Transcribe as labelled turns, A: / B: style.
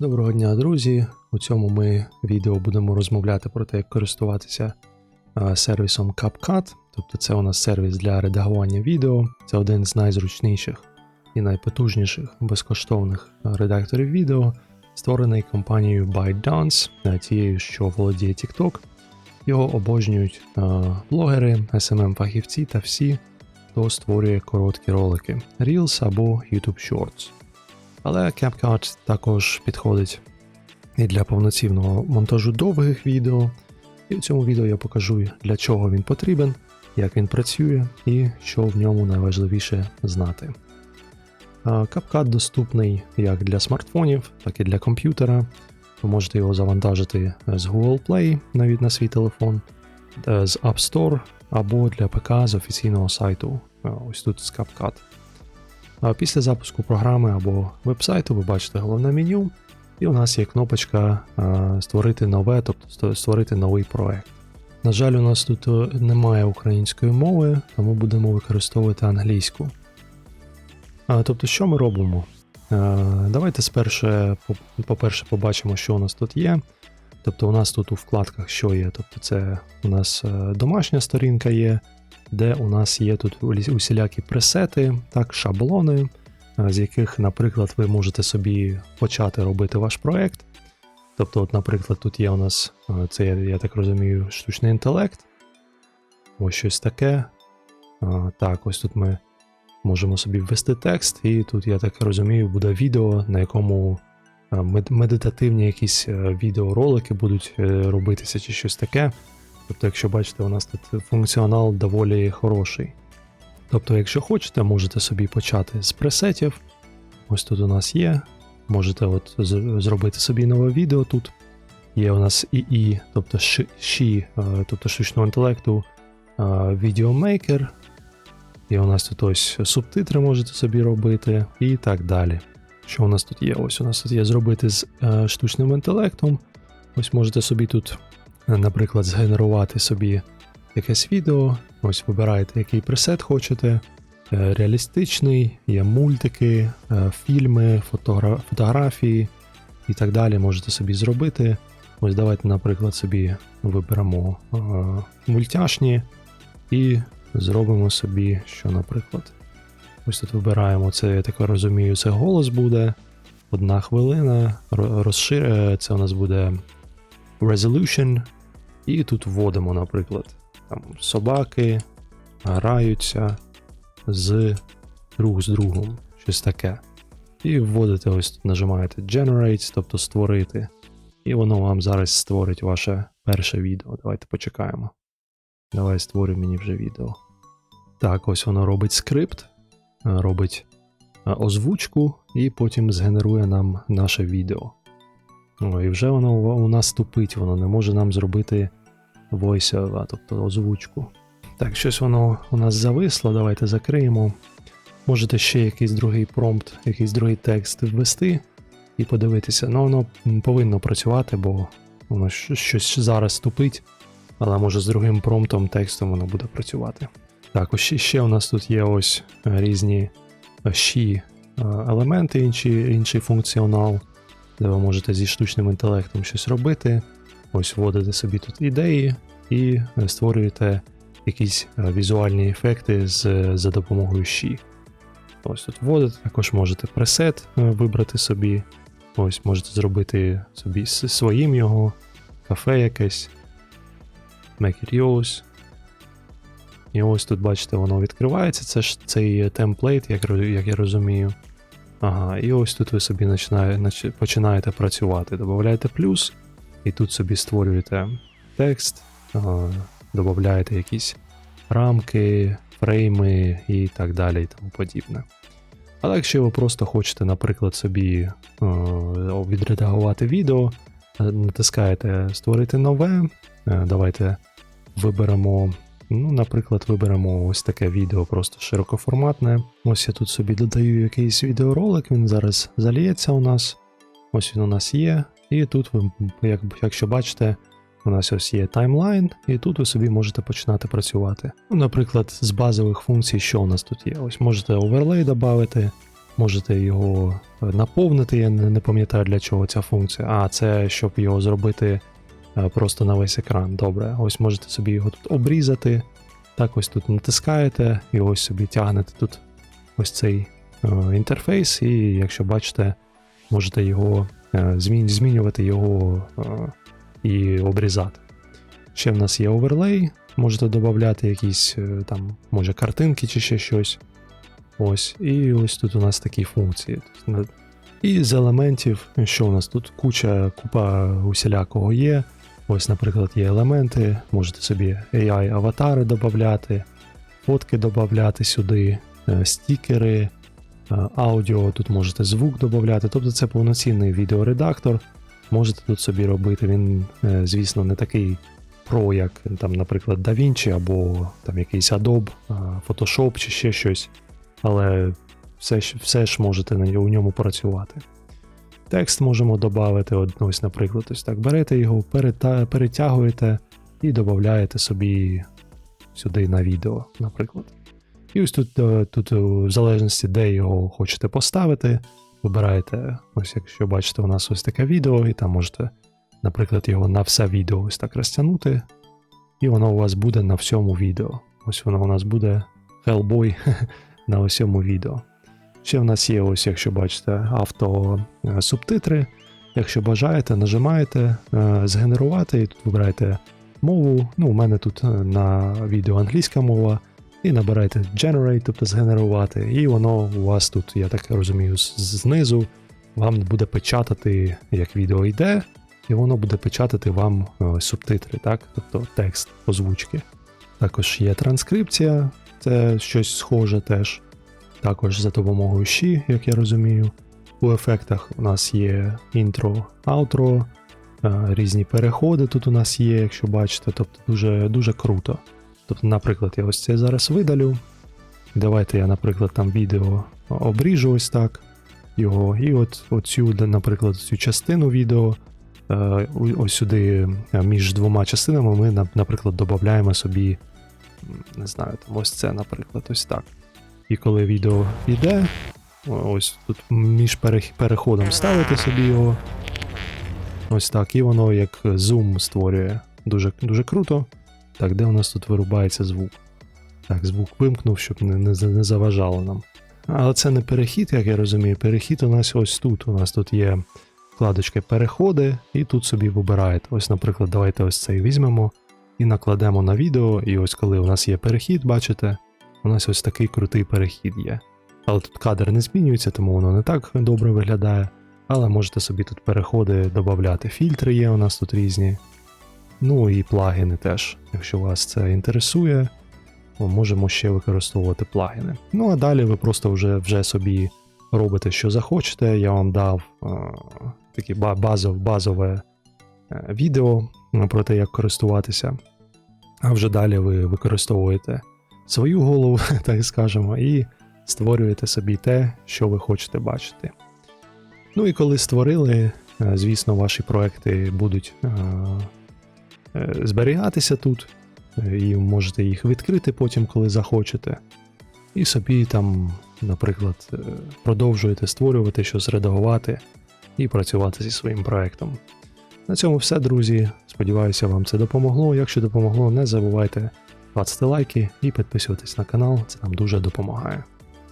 A: Доброго дня, друзі! У цьому ми відео будемо розмовляти про те, як користуватися сервісом CapCut. Тобто це у нас сервіс для редагування відео. Це один з найзручніших і найпотужніших безкоштовних редакторів відео, створений компанією ByteDance, е, тією, що володіє TikTok. Його обожнюють е, блогери, SMM-фахівці та всі, хто створює короткі ролики, Reels або YouTube Shorts. Але CapCut також підходить і для повноцінного монтажу довгих відео. І в цьому відео я покажу, для чого він потрібен, як він працює і що в ньому найважливіше знати. CapCut доступний як для смартфонів, так і для комп'ютера. Ви можете його завантажити з Google Play навіть на свій телефон, е, з App Store або для ПК з офіційного сайту. е, Ось тут з CapCut. Після запуску програми або вебсайту ви бачите головне меню, і у нас є кнопочка Створити нове, тобто створити новий проект. На жаль, у нас тут е, немає української мови, тому будемо використовувати англійську. Тобто, що ми робимо? Е, Давайте спершу, по- по-перше, побачимо, що у нас тут є. Тобто, у нас тут у вкладках що є. Тобто, це у нас е, домашня сторінка є, де у нас є тут усілякі пресети, так, шаблони, е, з яких, наприклад, ви можете собі почати робити ваш проект. Тобто, от, наприклад, тут є у нас, е, це, я, так розумію, штучний інтелект. Ось щось таке. Е, Так, ось тут ми можемо собі ввести текст, і тут, я так розумію, буде відео, на якому медитативні якісь відеоролики будуть робитися чи щось таке. Тобто, якщо бачите, у нас тут функціонал доволі хороший. Тобто, якщо хочете, можете собі почати з пресетів. Ось тут у нас є. Можете от зробити собі нове відео тут. Є у нас ІІ, тобто ші, е, тобто штучного інтелекту, е, відеомейкер. І у нас тут ось субтитри можете собі робити і так далі. Що у нас тут є? Ось у нас тут є зробити з е, штучним інтелектом. Ось можете собі тут наприклад, згенерувати собі якесь відео. Ось вибираєте, який пресет хочете. Е, Реалістичний, є мультики, е, фільми, фотогра- фотографії і так далі. Можете собі зробити. Ось давайте, наприклад, собі виберемо е, мультяшні і зробимо собі, що, наприклад. Ось тут вибираємо це, я так розумію, це голос буде. Одна хвилина. ро- Розшир... Це у нас буде resolution, і тут вводимо, наприклад, там собаки граються з друг з другом, щось таке. І вводите ось тут нажимаєте Generate, тобто створити. І воно вам зараз створить ваше перше відео. Давайте почекаємо. Давай створюй мені вже відео. Так, ось воно робить скрипт, робить е, озвучку, і потім згенерує нам наше відео. О, і вже воно у- нас тупить, воно не може нам зробити voice-over, тобто озвучку. Так, щось воно у нас зависло, давайте закриємо. Можете ще якийсь другий промпт, якийсь другий текст ввести і подивитися. Ну, воно повинно працювати, бо воно щось зараз тупить, але може з другим промптом, текстом воно буде працювати. Так, ось ще, ще у нас тут є ось е, різні е, е, елементи, інший функціонал де ви можете зі штучним інтелектом щось робити. Ось вводите собі тут ідеї і е, створюєте якісь е, візуальні ефекти з, за допомогою щі. Ось тут вводите, також можете пресет е, вибрати собі. Ось можете зробити собі своїм його, кафе якесь, make it yours. І ось тут, бачите, воно відкривається. Це ж цей темплейт, як, як я розумію. Ага, і ось тут ви собі починає, починаєте працювати. Додаєте плюс, і тут собі створюєте текст, додаєте якісь рамки, фрейми і так далі, і тому подібне. Але якщо ви просто хочете, наприклад, собі е, відредагувати відео, е, натискаєте Створити нове. Е, Давайте виберемо Ну, наприклад, виберемо ось таке відео, просто широкоформатне. Ось я тут собі додаю якийсь відеоролик, він зараз заліється у нас. Ось він у нас є. І тут ви, як, якщо бачите, у нас ось є таймлайн, і тут ви собі можете починати працювати. Ну, наприклад, з базових функцій, що у нас тут є? Ось можете оверлей додати, можете його е, наповнити. Я не пам'ятаю для чого ця функція. А, це щоб його зробити просто на весь екран. Добре, ось можете собі його тут обрізати. Так, ось тут натискаєте, і ось собі тягнете тут ось цей е, інтерфейс, і якщо бачите, можете його е, змінювати його е, і обрізати. Ще в нас є оверлей, можете додати якісь е, там, може, картинки чи ще щось. Ось, і ось тут у нас такі функції. І з елементів, що у нас тут куча, купа усілякого є. Ось, наприклад, є елементи, можете собі AI-аватари додати, фотки додати сюди, е, стікери, е, аудіо, тут можете звук додати. Тобто це повноцінний відеоредактор. Можете тут собі робити. Він, е, звісно, не такий про, як там, наприклад, DaVinci або там якийсь Adobe, Photoshop чи ще щось. Але все, ж- все ж можете у ньому працювати. Текст можемо додати, ось, наприклад, ось так берете його, перетягуєте і додаєте собі сюди на відео, наприклад. І ось тут, е, тут е, в залежності, де його хочете поставити, вибираєте, ось якщо бачите, у нас ось таке відео, і там можете, наприклад, його на все відео ось так розтягнути, і воно у вас буде на всьому відео. Ось воно у нас буде Hellboy на усьому відео. Ще в нас є, ось, якщо бачите, авто е, субтитри. Якщо бажаєте, нажимаєте е, згенерувати і тут вибираєте мову. Ну, у мене тут е, на відео англійська мова. І набираєте generate, тобто згенерувати, і воно у вас тут, я так розумію, знизу вам буде печатати, як відео йде, і воно буде печатати вам субтитри, так? тобто текст озвучки. Також є транскрипція, це щось схоже теж. Також за допомогою Ші, як я розумію. У ефектах у нас є інтро, аутро, е, різні переходи тут у нас є, якщо бачите, тобто дуже, дуже круто. Тобто, наприклад, я ось це зараз видалю. Давайте я, наприклад, там відео обріжу ось так його, і от оцю, наприклад, цю частину відео, е, ось сюди е, між двома частинами ми, наприклад, додаємо собі, не знаю, там ось це, наприклад, ось так. І коли відео йде, ось тут між переходом ставити собі його. Ось так, і воно як зум створює. Дуже, дуже круто. Так, де у нас тут вирубається звук? Так, звук вимкнув, щоб не, не, не заважало нам. Але це не перехід, як я розумію. Перехід у нас ось тут. У нас тут є вкладочка переходи, і тут собі вибираєте. Ось, наприклад, давайте ось цей візьмемо і накладемо на відео. І ось коли у нас є перехід, бачите, у нас ось такий крутий перехід є. Але тут кадр не змінюється, тому воно не так добре виглядає. Але можете собі тут переходи додати. Фільтри є у нас тут різні. Ну і плагіни теж. Якщо вас це інтересує, ми можемо ще використовувати плагіни. Ну а далі ви просто вже, вже собі робите, що захочете. Я вам дав е, таке базов, базове е, відео про те, як користуватися. А вже далі ви використовуєте свою голову, так скажемо, і створюєте собі те, що ви хочете бачити. Ну і коли створили, е, звісно, ваші проекти будуть е, е, зберігатися тут, і можете їх відкрити потім, коли захочете. І собі там, наприклад, продовжуєте створювати щось, редагувати і працювати зі своїм проектом. На цьому все, друзі. Сподіваюся, вам це допомогло. Якщо допомогло, не забувайте ставити лайки і підписуватись на канал, це нам дуже допомагає.